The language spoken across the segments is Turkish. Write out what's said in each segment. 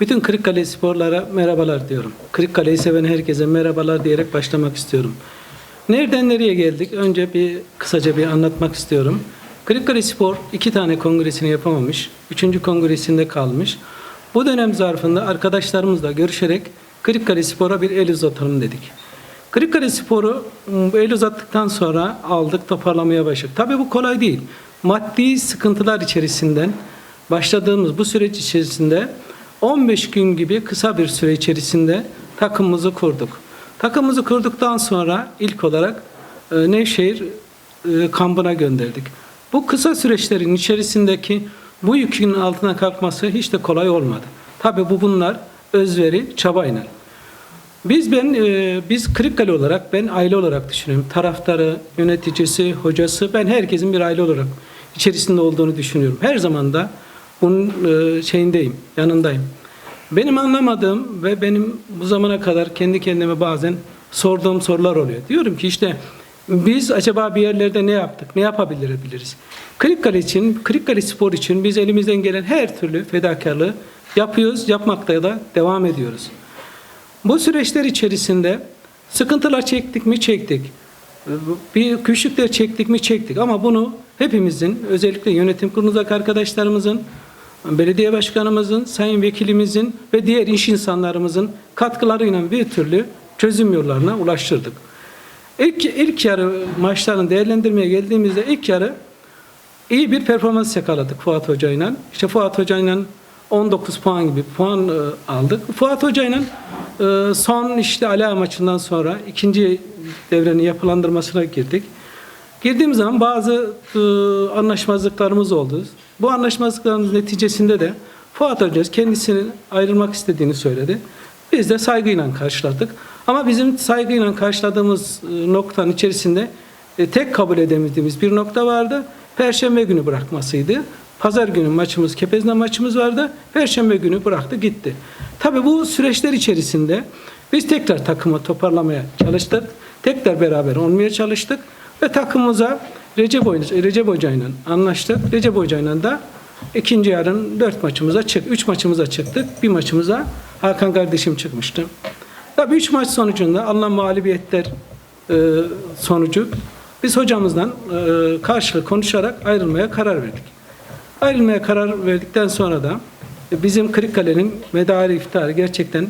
Bütün Kırıkkale sporlara merhabalar diyorum. Kırıkkale'yi seven herkese merhabalar diyerek başlamak istiyorum. Nereden nereye geldik? Önce bir kısaca bir anlatmak istiyorum. Kırıkkale Spor iki tane kongresini yapamamış. Üçüncü kongresinde kalmış. Bu dönem zarfında arkadaşlarımızla görüşerek Kırıkkale Spor'a bir el uzatalım dedik. Kırıkkale Spor'u m, el uzattıktan sonra aldık toparlamaya başladık. Tabii bu kolay değil. Maddi sıkıntılar içerisinden başladığımız bu süreç içerisinde 15 gün gibi kısa bir süre içerisinde takımımızı kurduk. Takımımızı kurduktan sonra ilk olarak e, Nevşehir e, kampına gönderdik. Bu kısa süreçlerin içerisindeki bu yükün altına kalkması hiç de kolay olmadı. Tabii bu bunlar özveri, çabayla. Biz ben e, biz Kırıkkale olarak ben aile olarak düşünüyorum. Taraftarı, yöneticisi, hocası ben herkesin bir aile olarak içerisinde olduğunu düşünüyorum. Her zaman da bunun şeyindeyim, yanındayım. Benim anlamadığım ve benim bu zamana kadar kendi kendime bazen sorduğum sorular oluyor. Diyorum ki işte biz acaba bir yerlerde ne yaptık, ne yapabiliriz? Kırıkkale için, Kırıkkale Spor için biz elimizden gelen her türlü fedakarlığı yapıyoruz, yapmakta da devam ediyoruz. Bu süreçler içerisinde sıkıntılar çektik mi çektik. Bir güçlükler çektik mi çektik ama bunu hepimizin özellikle yönetim kurulundaki arkadaşlarımızın, belediye başkanımızın, sayın vekilimizin ve diğer iş insanlarımızın katkılarıyla bir türlü çözüm yollarına ulaştırdık. İlk, ilk yarı maçların değerlendirmeye geldiğimizde ilk yarı iyi bir performans yakaladık Fuat Hoca'yla. İşte Fuat Hoca'yla 19 puan gibi puan e, aldık. Fuat Hoca'yla e, son işte Ala maçından sonra ikinci devrenin yapılandırmasına girdik. Girdiğimiz zaman bazı e, anlaşmazlıklarımız oldu. Bu anlaşmazlıklarımız neticesinde de Fuat Hoca kendisinin ayrılmak istediğini söyledi. Biz de saygıyla karşıladık. Ama bizim saygıyla karşıladığımız e, noktanın içerisinde e, tek kabul edemediğimiz bir nokta vardı. Perşembe günü bırakmasıydı. Pazar günü maçımız, Kepez'le maçımız vardı. Perşembe günü bıraktı gitti. Tabii bu süreçler içerisinde biz tekrar takımı toparlamaya çalıştık. Tekrar beraber olmaya çalıştık. Ve takımımıza Recep, Hoca- Recep Hoca'yla anlaştık. Recep Hoca'yla da ikinci yarın dört maçımıza çık, üç maçımıza çıktık. Bir maçımıza Hakan kardeşim çıkmıştı. Tabii üç maç sonucunda alınan mağlubiyetler e, sonucu biz hocamızdan e, karşılık konuşarak ayrılmaya karar verdik. Ayrılmaya karar verdikten sonra da e, bizim Kırıkkale'nin medarı iftiharı gerçekten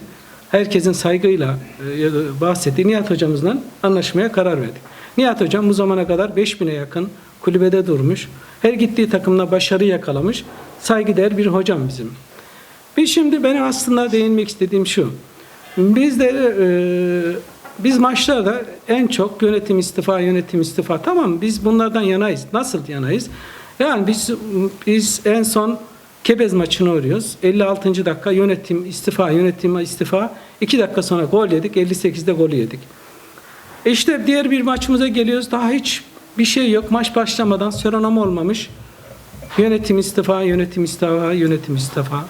herkesin saygıyla e, bahsettiği Nihat hocamızla anlaşmaya karar verdik. Nihat hocam bu zamana kadar 5000'e yakın kulübede durmuş. Her gittiği takımda başarı yakalamış. Saygıdeğer bir hocam bizim. Biz şimdi benim aslında değinmek istediğim şu. Biz de e, biz maçlarda en çok yönetim istifa, yönetim istifa. Tamam biz bunlardan yanayız. Nasıl yanayız? Yani biz biz en son Kebez maçını oynuyoruz. 56. dakika yönetim istifa, yönetim istifa. 2 dakika sonra gol yedik. 58'de gol yedik. İşte diğer bir maçımıza geliyoruz. Daha hiç bir şey yok. Maç başlamadan seronom olmamış. Yönetim istifa, yönetim istifa, yönetim istifa.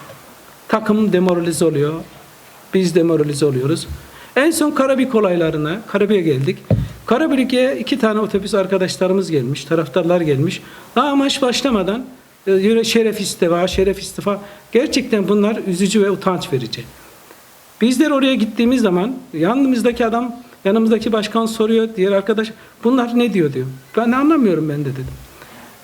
Takım demoralize oluyor. Biz demoralize oluyoruz. En son Karabük olaylarına, Karabük'e geldik. Karabük'e iki tane otobüs arkadaşlarımız gelmiş, taraftarlar gelmiş. Daha maç başlamadan e, şeref istifa, şeref istifa. Gerçekten bunlar üzücü ve utanç verici. Bizler oraya gittiğimiz zaman yanımızdaki adam, yanımızdaki başkan soruyor, diğer arkadaş bunlar ne diyor diyor. Ben anlamıyorum ben de dedim.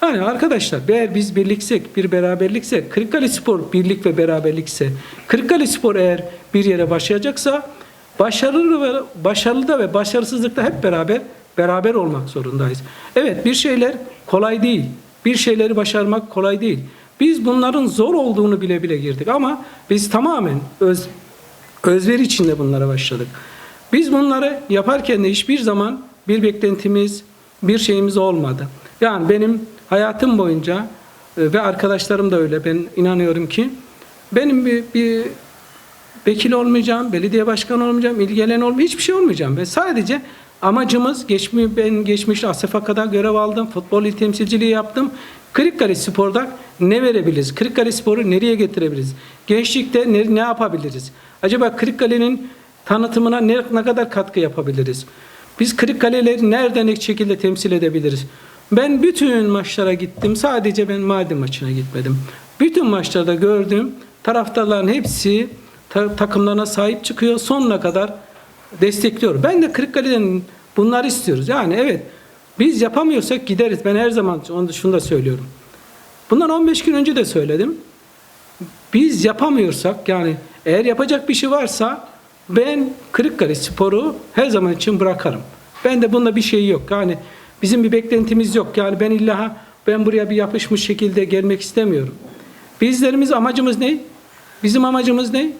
Yani arkadaşlar eğer biz birliksek, bir beraberlikse, Kırıkkale Spor birlik ve beraberlikse, Kırıkkale Spor eğer bir yere başlayacaksa başarılı ve başarılı ve başarısızlıkta hep beraber beraber olmak zorundayız. Evet bir şeyler kolay değil. Bir şeyleri başarmak kolay değil. Biz bunların zor olduğunu bile bile girdik ama biz tamamen öz, özveri içinde bunlara başladık. Biz bunları yaparken de hiçbir zaman bir beklentimiz, bir şeyimiz olmadı. Yani benim hayatım boyunca e, ve arkadaşlarım da öyle ben inanıyorum ki benim bir, bir vekil olmayacağım, belediye başkanı olmayacağım, ilgilenen olmayacağım, hiçbir şey olmayacağım. Ben sadece amacımız geçmiş ben geçmiş ASEFAK'da görev aldım, futbol il temsilciliği yaptım. Kırıkkale Spor'da ne verebiliriz? Kırıkkale Spor'u nereye getirebiliriz? Gençlikte ne, ne yapabiliriz? Acaba Kırıkkale'nin tanıtımına ne, ne kadar katkı yapabiliriz? Biz Kırıkkale'leri nereden ilk şekilde temsil edebiliriz? Ben bütün maçlara gittim. Sadece ben Mardin maçına gitmedim. Bütün maçlarda gördüğüm taraftarların hepsi ta- takımlarına sahip çıkıyor. Sonuna kadar destekliyor. Ben de Kırıkkale'den bunları istiyoruz. Yani evet biz yapamıyorsak gideriz. Ben her zaman onu şunu da söylüyorum. Bundan 15 gün önce de söyledim. Biz yapamıyorsak yani eğer yapacak bir şey varsa ben Kırıkkale Sporu her zaman için bırakarım. Ben de bunda bir şey yok. Yani bizim bir beklentimiz yok. Yani ben illa ben buraya bir yapışmış şekilde gelmek istemiyorum. Bizlerimiz amacımız ne? Bizim amacımız ne?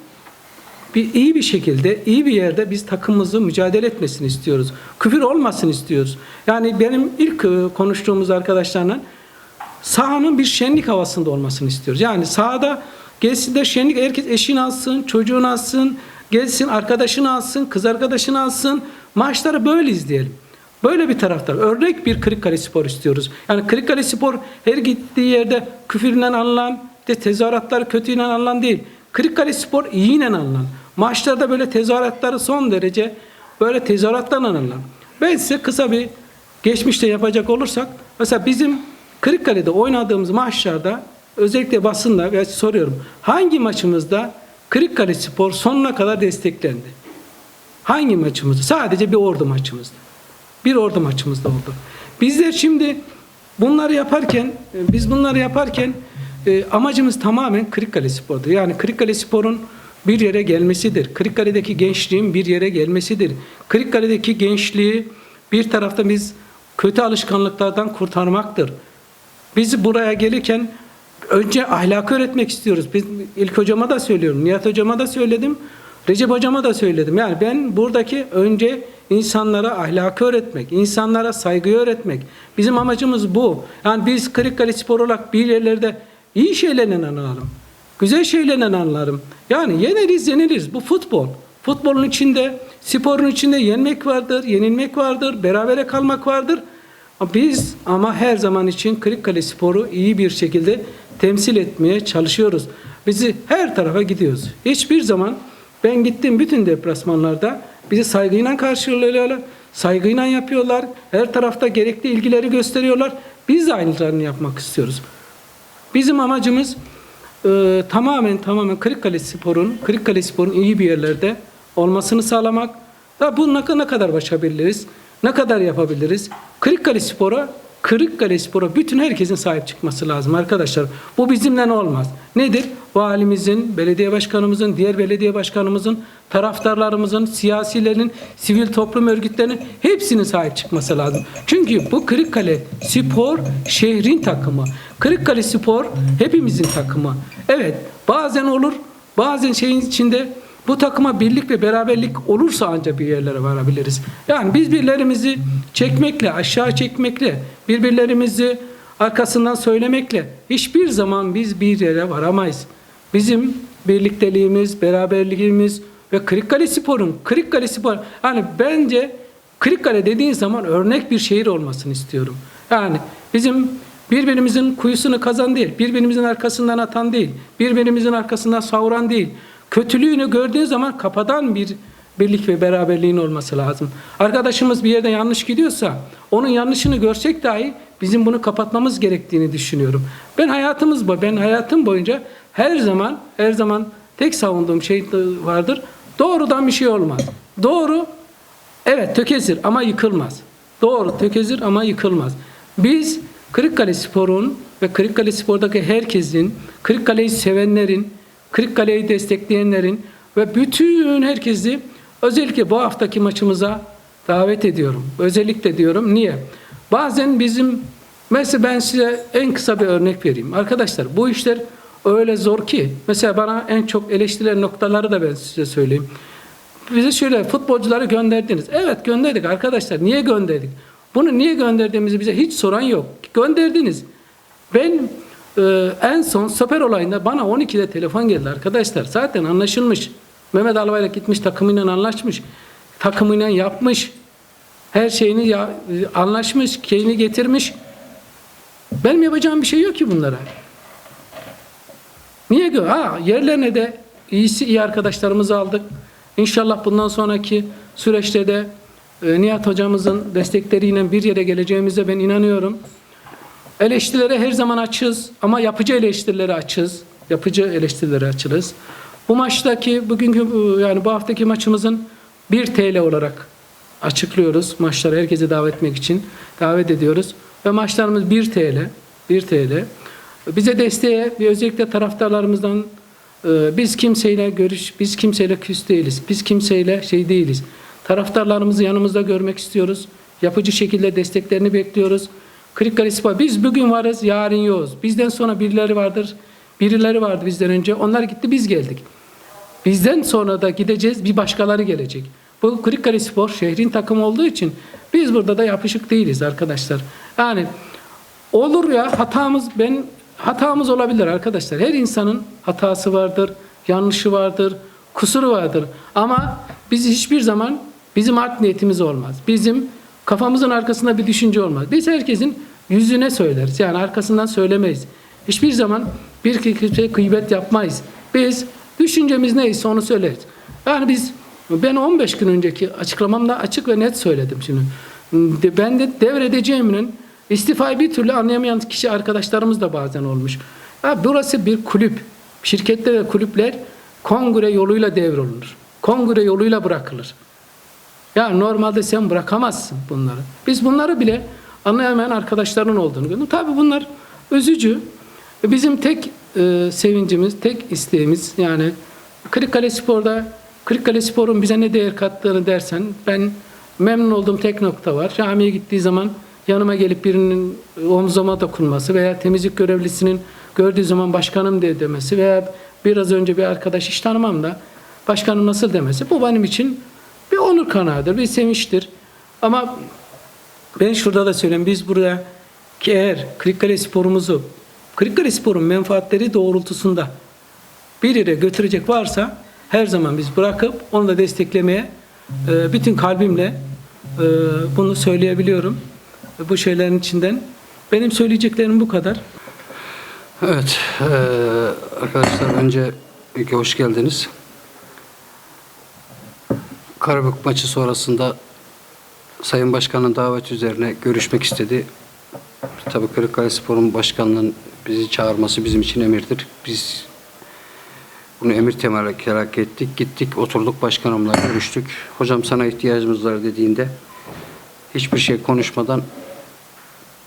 bir iyi bir şekilde, iyi bir yerde biz takımımızı mücadele etmesini istiyoruz. Küfür olmasın istiyoruz. Yani benim ilk e, konuştuğumuz arkadaşlarla sahanın bir şenlik havasında olmasını istiyoruz. Yani sahada gelsin de şenlik herkes eşini alsın, çocuğunu alsın, gelsin arkadaşını alsın, kız arkadaşını alsın. Maçları böyle izleyelim. Böyle bir taraftar. Örnek bir Kırıkkale Spor istiyoruz. Yani Kırıkkale Spor her gittiği yerde küfürle anılan, de tezahüratları kötüyle anılan değil. Kırıkkale Spor iyiyle anılan. Maçlarda böyle tezahüratları son derece böyle tezahürattan anılan. Ben size kısa bir geçmişte yapacak olursak mesela bizim Kırıkkale'de oynadığımız maçlarda özellikle basında soruyorum hangi maçımızda Kırıkkale Spor sonuna kadar desteklendi? Hangi maçımızda? Sadece bir ordu maçımızda. Bir ordu maçımızda oldu. Bizler şimdi bunları yaparken, e, biz bunları yaparken e, amacımız tamamen Kırıkkale Spor'dur. Yani Kırıkkale Spor'un bir yere gelmesidir. Kırıkkale'deki gençliğin bir yere gelmesidir. Kırıkkale'deki gençliği bir tarafta biz kötü alışkanlıklardan kurtarmaktır. Biz buraya gelirken önce ahlakı öğretmek istiyoruz. Biz ilk hocama da söylüyorum, Nihat hocama da söyledim, Recep hocama da söyledim. Yani ben buradaki önce insanlara ahlakı öğretmek, insanlara saygıyı öğretmek. Bizim amacımız bu. Yani biz Kırıkkale Spor olarak bir yerlerde iyi şeylerle anılalım. Güzel şeylerle anılalım. Yani yeneriz yeneriz. Bu futbol. Futbolun içinde, sporun içinde yenmek vardır, yenilmek vardır, berabere kalmak vardır. Biz ama her zaman için Kırıkkale Spor'u iyi bir şekilde temsil etmeye çalışıyoruz. Bizi her tarafa gidiyoruz. Hiçbir zaman ben gittim bütün deplasmanlarda bizi saygıyla karşılıyorlar, saygıyla yapıyorlar. Her tarafta gerekli ilgileri gösteriyorlar. Biz de aynılarını yapmak istiyoruz. Bizim amacımız e, tamamen tamamen Kırıkkale Spor'un Kırıkkale Spor'un iyi bir yerlerde olmasını sağlamak. Da bu ne, ne kadar başarabiliriz? Ne kadar yapabiliriz? Kırıkkale Spor'a Kırıkkale Spor'a bütün herkesin sahip çıkması lazım arkadaşlar. Bu bizimle olmaz. Nedir? Valimizin, belediye başkanımızın, diğer belediye başkanımızın, taraftarlarımızın, siyasilerin, sivil toplum örgütlerinin hepsinin sahip çıkması lazım. Çünkü bu Kırıkkale Spor şehrin takımı. Kırıkkale Spor hepimizin takımı. Evet bazen olur, bazen şeyin içinde bu takıma birlik ve beraberlik olursa ancak bir yerlere varabiliriz. Yani biz birbirlerimizi çekmekle, aşağı çekmekle, birbirlerimizi arkasından söylemekle hiçbir zaman biz bir yere varamayız. Bizim birlikteliğimiz, beraberliğimiz ve Kırıkkale Spor'un, Kırıkkale Spor, yani bence Kırıkkale dediğin zaman örnek bir şehir olmasını istiyorum. Yani bizim birbirimizin kuyusunu kazan değil, birbirimizin arkasından atan değil, birbirimizin arkasından savuran değil. Kötülüğünü gördüğün zaman kapadan bir birlik ve beraberliğin olması lazım. Arkadaşımız bir yerde yanlış gidiyorsa onun yanlışını görsek dahi bizim bunu kapatmamız gerektiğini düşünüyorum. Ben hayatımız. Ben hayatım boyunca her zaman her zaman tek savunduğum şey vardır. Doğrudan bir şey olmaz. Doğru evet tökezir ama yıkılmaz. Doğru tökezir ama yıkılmaz. Biz Kırıkkale Spor'un ve Kırıkkale Spor'daki herkesin, Kırıkkale'yi sevenlerin, Kırıkkale'yi destekleyenlerin ve bütün herkesi özellikle bu haftaki maçımıza davet ediyorum. Özellikle diyorum. Niye? Bazen bizim mesela ben size en kısa bir örnek vereyim. Arkadaşlar bu işler öyle zor ki. Mesela bana en çok eleştirilen noktaları da ben size söyleyeyim. Bize şöyle futbolcuları gönderdiniz. Evet gönderdik arkadaşlar. Niye gönderdik? Bunu niye gönderdiğimizi bize hiç soran yok. Gönderdiniz. Ben ee, en son stoper olayında bana 12'de telefon geldi arkadaşlar. Zaten anlaşılmış. Mehmet Albayrak gitmiş takımıyla anlaşmış. Takımıyla yapmış. Her şeyini ya, anlaşmış, şeyini getirmiş. Benim yapacağım bir şey yok ki bunlara. Niye gö? Ha, yerlerine de iyisi iyi arkadaşlarımızı aldık. İnşallah bundan sonraki süreçte de e, Nihat hocamızın destekleriyle bir yere geleceğimize ben inanıyorum. Eleştirilere her zaman açız ama yapıcı eleştirilere açız. yapıcı eleştirilere açılız. Bu maçtaki bugünkü e, yani bu haftaki maçımızın 1 TL olarak açıklıyoruz. Maçları herkese davet etmek için davet ediyoruz. Ve maçlarımız 1 TL. 1 TL. Bize desteğe ve özellikle taraftarlarımızdan e, biz kimseyle görüş, biz kimseyle küs değiliz. Biz kimseyle şey değiliz. Taraftarlarımızı yanımızda görmek istiyoruz. Yapıcı şekilde desteklerini bekliyoruz. Kırıkkale Spor, biz bugün varız, yarın yoğuz. Bizden sonra birileri vardır. Birileri vardı bizden önce. Onlar gitti, biz geldik. Bizden sonra da gideceğiz, bir başkaları gelecek. Bu Kırıkkale Spor şehrin takımı olduğu için biz burada da yapışık değiliz arkadaşlar. Yani olur ya hatamız ben hatamız olabilir arkadaşlar. Her insanın hatası vardır, yanlışı vardır, kusuru vardır. Ama biz hiçbir zaman bizim art niyetimiz olmaz. Bizim kafamızın arkasında bir düşünce olmaz. Biz herkesin yüzüne söyleriz. Yani arkasından söylemeyiz. Hiçbir zaman bir kimseye gıybet yapmayız. Biz düşüncemiz neyse onu söyleriz. Yani biz ben 15 gün önceki açıklamamda açık ve net söyledim şimdi. Ben de devredeceğimin istifayı bir türlü anlayamayan kişi arkadaşlarımız da bazen olmuş. Ya burası bir kulüp. Şirketler ve kulüpler kongre yoluyla devrolunur. Kongre yoluyla bırakılır. Ya normalde sen bırakamazsın bunları. Biz bunları bile anlayamayan arkadaşların olduğunu gördüm. Tabii bunlar üzücü. Bizim tek e, sevincimiz, tek isteğimiz yani Kırıkkale Spor'da Kırıkkale Spor'un bize ne değer kattığını dersen ben memnun olduğum tek nokta var. Camiye gittiği zaman yanıma gelip birinin omzuma dokunması veya temizlik görevlisinin gördüğü zaman başkanım diye demesi veya biraz önce bir arkadaş hiç tanımam da başkanım nasıl demesi bu benim için bir onur kanağıdır, bir sevinçtir. Ama ben şurada da söyleyeyim biz burada ki eğer Kırıkkale sporumuzu Kırıkkale sporun menfaatleri doğrultusunda bir yere götürecek varsa her zaman biz bırakıp onu da desteklemeye e, bütün kalbimle e, bunu söyleyebiliyorum. E, Bu şeylerin içinden. Benim söyleyeceklerim bu kadar. Evet, eee, arkadaşlar önce ilk hoş geldiniz. Karabük maçı sonrasında Sayın Başkan'ın davet üzerine görüşmek istedi. Tabii Kırıkkale Spor'un başkanının bizi çağırması bizim için emirdir. Biz bunu emir temel terakki ettik. Gittik, oturduk başkanımla görüştük. Hocam sana ihtiyacımız var dediğinde hiçbir şey konuşmadan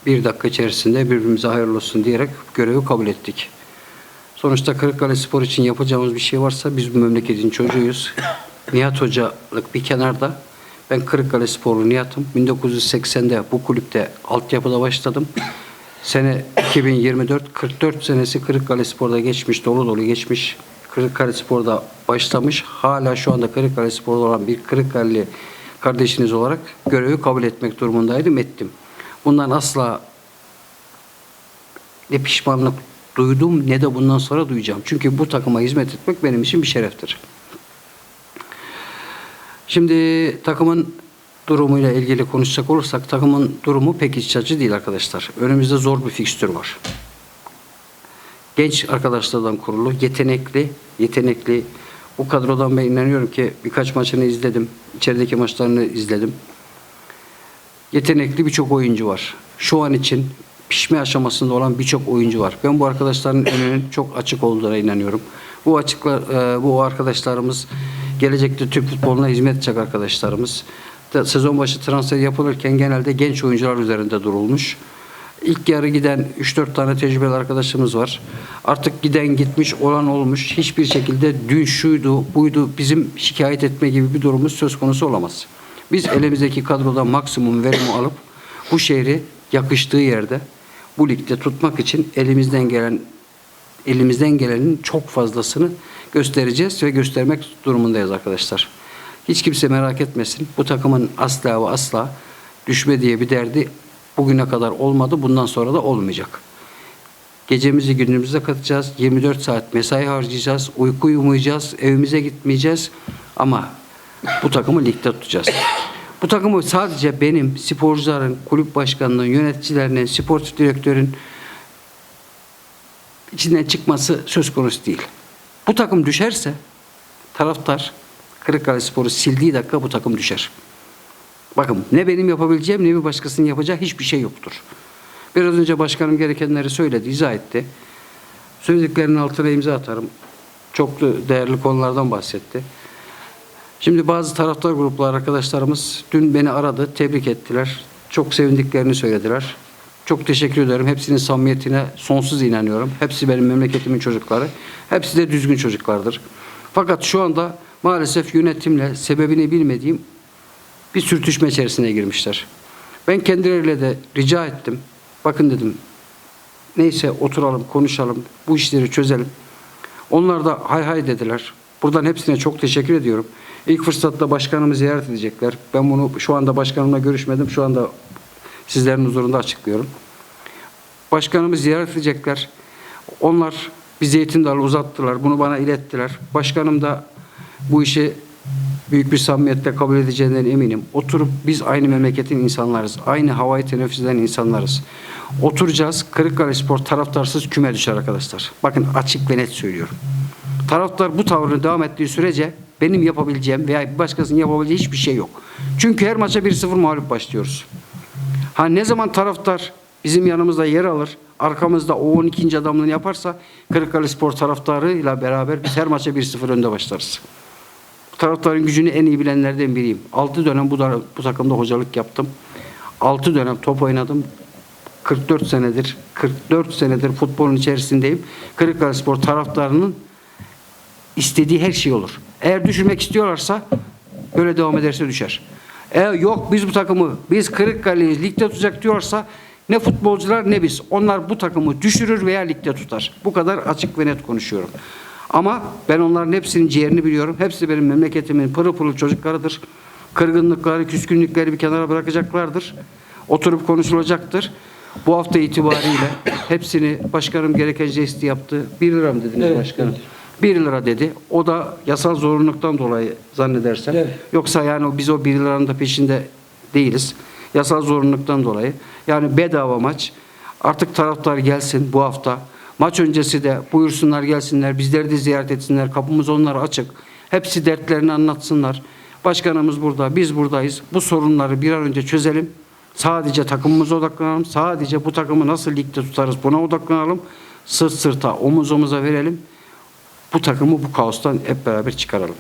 bir dakika içerisinde birbirimize hayırlı olsun diyerek görevi kabul ettik. Sonuçta Kırıkkale Spor için yapacağımız bir şey varsa biz bu memleketin çocuğuyuz. Nihat Hocalık bir kenarda. Ben Kırıkkale Sporlu Nihat'ım. 1980'de bu kulüpte altyapıda başladım. Sene 2024, 44 senesi Kırıkkale Spor'da geçmiş, dolu dolu geçmiş. Kırıkkale Spor'da başlamış. Hala şu anda Kırıkkale Spor'da olan bir Kırıkkale kardeşiniz olarak görevi kabul etmek durumundaydım, ettim. Bundan asla ne pişmanlık duydum ne de bundan sonra duyacağım. Çünkü bu takıma hizmet etmek benim için bir şereftir. Şimdi takımın durumuyla ilgili konuşacak olursak takımın durumu pek iç açıcı değil arkadaşlar. Önümüzde zor bir fikstür var. Genç arkadaşlardan kurulu, yetenekli, yetenekli. Bu kadrodan ben inanıyorum ki birkaç maçını izledim. İçerideki maçlarını izledim. Yetenekli birçok oyuncu var. Şu an için pişme aşamasında olan birçok oyuncu var. Ben bu arkadaşların önünün çok açık olduğuna inanıyorum. Bu açıklar, e, bu arkadaşlarımız gelecekte Türk futboluna hizmet edecek arkadaşlarımız. Da- Sezon başı transfer yapılırken genelde genç oyuncular üzerinde durulmuş. İlk yarı giden 3-4 tane tecrübeli arkadaşımız var. Artık giden gitmiş olan olmuş. Hiçbir şekilde dün şuydu buydu bizim şikayet etme gibi bir durumumuz söz konusu olamaz. Biz elimizdeki kadroda maksimum verimi alıp bu şehri yakıştığı yerde bu ligde tutmak için elimizden gelen elimizden gelenin çok fazlasını göstereceğiz ve göstermek durumundayız arkadaşlar. Hiç kimse merak etmesin. Bu takımın asla ve asla düşme diye bir derdi bugüne kadar olmadı. Bundan sonra da olmayacak. Gecemizi gündüzümüze katacağız. 24 saat mesai harcayacağız. Uyku uyumayacağız. Evimize gitmeyeceğiz. Ama bu takımı ligde tutacağız. Bu takımı sadece benim, sporcuların, kulüp başkanının, yöneticilerinin, sportif direktörün içinden çıkması söz konusu değil. Bu takım düşerse taraftar Kırıkkale Spor'u sildiği dakika bu takım düşer. Bakın ne benim yapabileceğim ne bir başkasının yapacağı hiçbir şey yoktur. Biraz önce başkanım gerekenleri söyledi, izah etti. Söylediklerinin altına imza atarım. Çok değerli konulardan bahsetti. Şimdi bazı taraftar grupları arkadaşlarımız dün beni aradı, tebrik ettiler. Çok sevindiklerini söylediler. Çok teşekkür ederim. Hepsinin samimiyetine sonsuz inanıyorum. Hepsi benim memleketimin çocukları. Hepsi de düzgün çocuklardır. Fakat şu anda maalesef yönetimle sebebini bilmediğim bir sürtüşme içerisine girmişler. Ben kendileriyle de rica ettim. Bakın dedim neyse oturalım konuşalım bu işleri çözelim. Onlar da hay hay dediler. Buradan hepsine çok teşekkür ediyorum. İlk fırsatta başkanımı ziyaret edecekler. Ben bunu şu anda başkanımla görüşmedim. Şu anda sizlerin huzurunda açıklıyorum. Başkanımı ziyaret edecekler. Onlar bir zeytin dalı uzattılar. Bunu bana ilettiler. Başkanım da bu işi büyük bir samimiyetle kabul edeceğinden eminim. Oturup biz aynı memleketin insanlarız. Aynı havayı teneffüs eden insanlarız. Oturacağız. Kırıkkale Spor taraftarsız küme düşer arkadaşlar. Bakın açık ve net söylüyorum. Taraftar bu tavrını devam ettiği sürece benim yapabileceğim veya bir başkasının yapabileceği hiçbir şey yok. Çünkü her maça 1-0 mağlup başlıyoruz. Ha ne zaman taraftar bizim yanımızda yer alır, arkamızda o 12. adamlığını yaparsa Kırıkkale Spor taraftarıyla beraber biz her maça 1-0 önde başlarız. Taraftarın gücünü en iyi bilenlerden biriyim. 6 dönem bu, bu takımda hocalık yaptım. 6 dönem top oynadım. 44 senedir 44 senedir futbolun içerisindeyim. Kırıkkale Spor taraftarının istediği her şey olur. Eğer düşürmek istiyorlarsa böyle devam ederse düşer. Eğer yok biz bu takımı biz Kırıkkale'yi ligde tutacak diyorsa ne futbolcular ne biz. Onlar bu takımı düşürür veya ligde tutar. Bu kadar açık ve net konuşuyorum. Ama ben onların hepsinin ciğerini biliyorum. Hepsi benim memleketimin pırıl pırıl çocuklarıdır. Kırgınlıkları, küskünlükleri bir kenara bırakacaklardır. Oturup konuşulacaktır. Bu hafta itibariyle hepsini başkanım gereken jesti yaptı. 1 lira mı dediniz Evet, başkanım? evet. 1 lira dedi. O da yasal zorunluluktan dolayı zannedersem. Evet. Yoksa yani biz o 1 liranın da peşinde değiliz. Yasal zorunluluktan dolayı. Yani bedava maç. Artık taraftar gelsin bu hafta. Maç öncesi de buyursunlar gelsinler. Bizleri de ziyaret etsinler. Kapımız onlara açık. Hepsi dertlerini anlatsınlar. Başkanımız burada. Biz buradayız. Bu sorunları bir an önce çözelim. Sadece takımımıza odaklanalım. Sadece bu takımı nasıl ligde tutarız buna odaklanalım. Sırt sırta, omuz omuza verelim. Bu takımı bu kaostan hep beraber çıkaralım.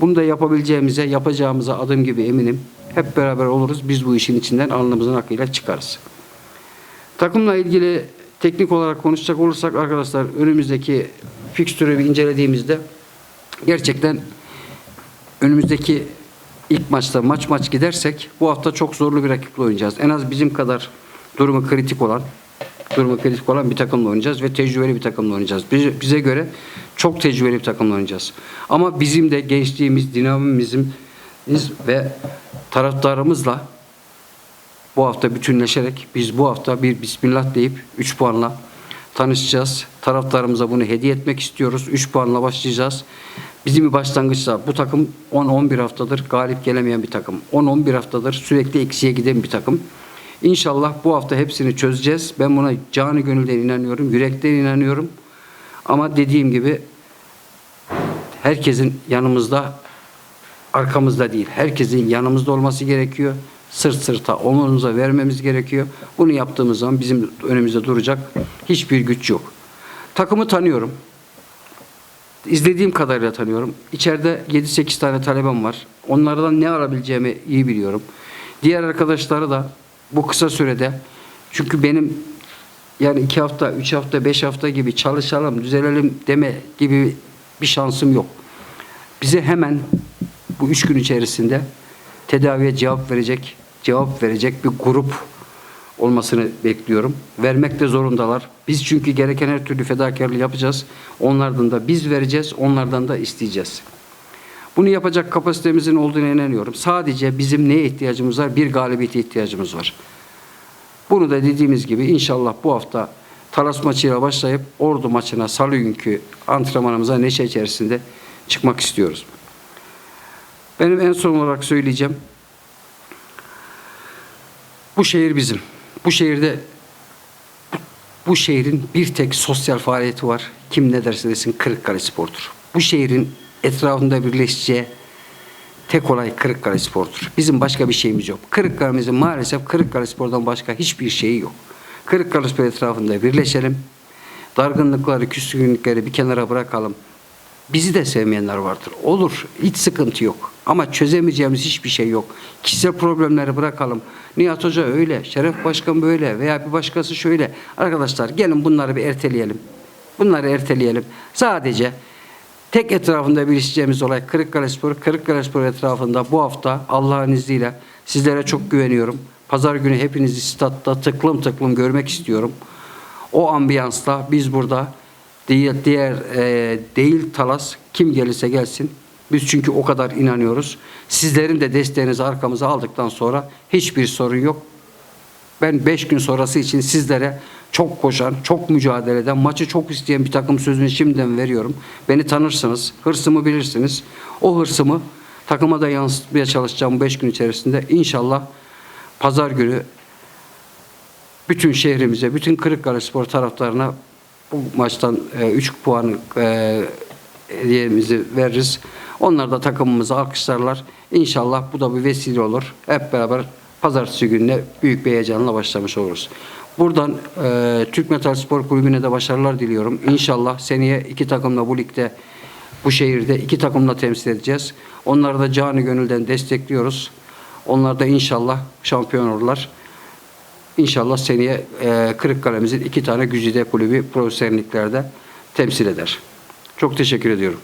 Bunu da yapabileceğimize, yapacağımıza adım gibi eminim. Hep beraber oluruz. Biz bu işin içinden alnımızın akıyla çıkarız. Takımla ilgili teknik olarak konuşacak olursak arkadaşlar önümüzdeki fikstürü bir incelediğimizde gerçekten önümüzdeki ilk maçta maç maç gidersek bu hafta çok zorlu bir rakiple oynayacağız. En az bizim kadar durumu kritik olan durumu kritik olan bir takımla oynayacağız ve tecrübeli bir takımla oynayacağız. Bize, göre çok tecrübeli bir takımla oynayacağız. Ama bizim de gençliğimiz, dinamizmimiz ve taraftarımızla bu hafta bütünleşerek biz bu hafta bir bismillah deyip 3 puanla tanışacağız. Taraftarımıza bunu hediye etmek istiyoruz. 3 puanla başlayacağız. Bizim bir başlangıçta bu takım 10-11 haftadır galip gelemeyen bir takım. 10-11 haftadır sürekli eksiye giden bir takım. İnşallah bu hafta hepsini çözeceğiz. Ben buna canı gönülden inanıyorum, yürekten inanıyorum. Ama dediğim gibi herkesin yanımızda arkamızda değil. Herkesin yanımızda olması gerekiyor. Sırt sırta omuzumuza vermemiz gerekiyor. Bunu yaptığımız zaman bizim önümüzde duracak hiçbir güç yok. Takımı tanıyorum. İzlediğim kadarıyla tanıyorum. İçeride 7-8 tane talebem var. Onlardan ne alabileceğimi iyi biliyorum. Diğer arkadaşları da bu kısa sürede çünkü benim yani iki hafta, üç hafta, beş hafta gibi çalışalım, düzelelim deme gibi bir şansım yok. Bize hemen bu üç gün içerisinde tedaviye cevap verecek, cevap verecek bir grup olmasını bekliyorum. Vermek de zorundalar. Biz çünkü gereken her türlü fedakarlığı yapacağız. Onlardan da biz vereceğiz, onlardan da isteyeceğiz. Bunu yapacak kapasitemizin olduğuna inanıyorum. Sadece bizim neye ihtiyacımız var? Bir galibiyete ihtiyacımız var. Bunu da dediğimiz gibi inşallah bu hafta Talas maçıyla başlayıp Ordu maçına salı günkü antrenmanımıza neşe içerisinde çıkmak istiyoruz. Benim en son olarak söyleyeceğim. Bu şehir bizim. Bu şehirde bu şehrin bir tek sosyal faaliyeti var. Kim ne derse desin Kırıkkale Spor'dur. Bu şehrin etrafında birleşeceği tek olay Kırıkkale Spor'dur. Bizim başka bir şeyimiz yok. Kırıkkale'mizin maalesef Kırıkkale Spor'dan başka hiçbir şeyi yok. Kırıkkale Spor etrafında birleşelim. dargınlıkları, küskünlükleri bir kenara bırakalım. Bizi de sevmeyenler vardır. Olur. Hiç sıkıntı yok. Ama çözemeyeceğimiz hiçbir şey yok. Kişisel problemleri bırakalım. Nihat Hoca öyle, Şeref Başkan böyle veya bir başkası şöyle. Arkadaşlar gelin bunları bir erteleyelim. Bunları erteleyelim. Sadece tek etrafında birleşeceğimiz olay Kırıkkale Spor. Kırıkkale Spor etrafında bu hafta Allah'ın izniyle sizlere çok güveniyorum. Pazar günü hepinizi statta tıklım tıklım görmek istiyorum. O ambiyansla biz burada diğer, diğer e, değil Talas kim gelirse gelsin. Biz çünkü o kadar inanıyoruz. Sizlerin de desteğinizi arkamıza aldıktan sonra hiçbir sorun yok. Ben 5 gün sonrası için sizlere çok koşan, çok mücadele eden, maçı çok isteyen bir takım sözünü şimdiden veriyorum. Beni tanırsınız, hırsımı bilirsiniz. O hırsımı takıma da yansıtmaya çalışacağım 5 gün içerisinde. İnşallah pazar günü bütün şehrimize, bütün Kırıkkale Spor taraftarına bu maçtan 3 puan e, hediyemizi veririz. Onlar da takımımızı alkışlarlar. İnşallah bu da bir vesile olur. Hep beraber pazartesi gününe büyük bir heyecanla başlamış oluruz. Buradan e, Türk Metal Spor Kulübü'ne de başarılar diliyorum. İnşallah seneye iki takımla bu ligde, bu şehirde iki takımla temsil edeceğiz. Onları da canı gönülden destekliyoruz. Onlar da inşallah şampiyon olurlar. İnşallah seneye e, Kırıkkale'mizin iki tane güzide kulübü profesyonelliklerde temsil eder. Çok teşekkür ediyorum.